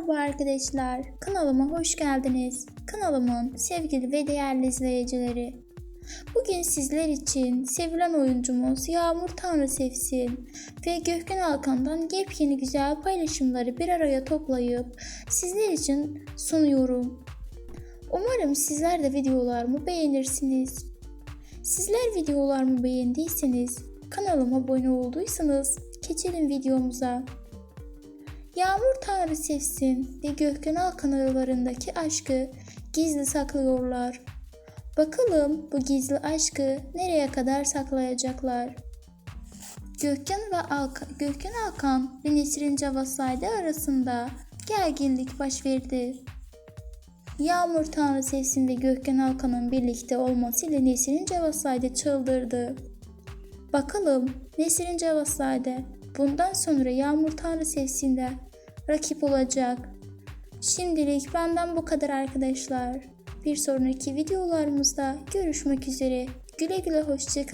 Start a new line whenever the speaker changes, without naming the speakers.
Merhaba arkadaşlar, kanalıma hoş geldiniz. Kanalımın sevgili ve değerli izleyicileri. Bugün sizler için sevilen oyuncumuz Yağmur Tanrı Sevsin ve Gökhan Alkan'dan yepyeni güzel paylaşımları bir araya toplayıp sizler için sunuyorum. Umarım sizler de videolarımı beğenirsiniz. Sizler videolarımı beğendiyseniz, kanalıma abone olduysanız geçelim videomuza. Yağmur Tanrı Sevsin ve Gökhan Alkan aralarındaki aşkı gizli saklıyorlar. Bakalım bu gizli aşkı nereye kadar saklayacaklar? Gökhan ve Alkan, Gökhan Alkan ve Nesrin Cavasaydı arasında gerginlik baş verdi. Yağmur Tanrı Sevsin ve Gökhan Alkan'ın birlikte olmasıyla Nesrin Cavasaydı çıldırdı. Bakalım Nesrin Cavasaydı bundan sonra Yağmur Tanrı Sevsin'de rakip olacak. Şimdilik benden bu kadar arkadaşlar. Bir sonraki videolarımızda görüşmek üzere. Güle güle hoşçakalın.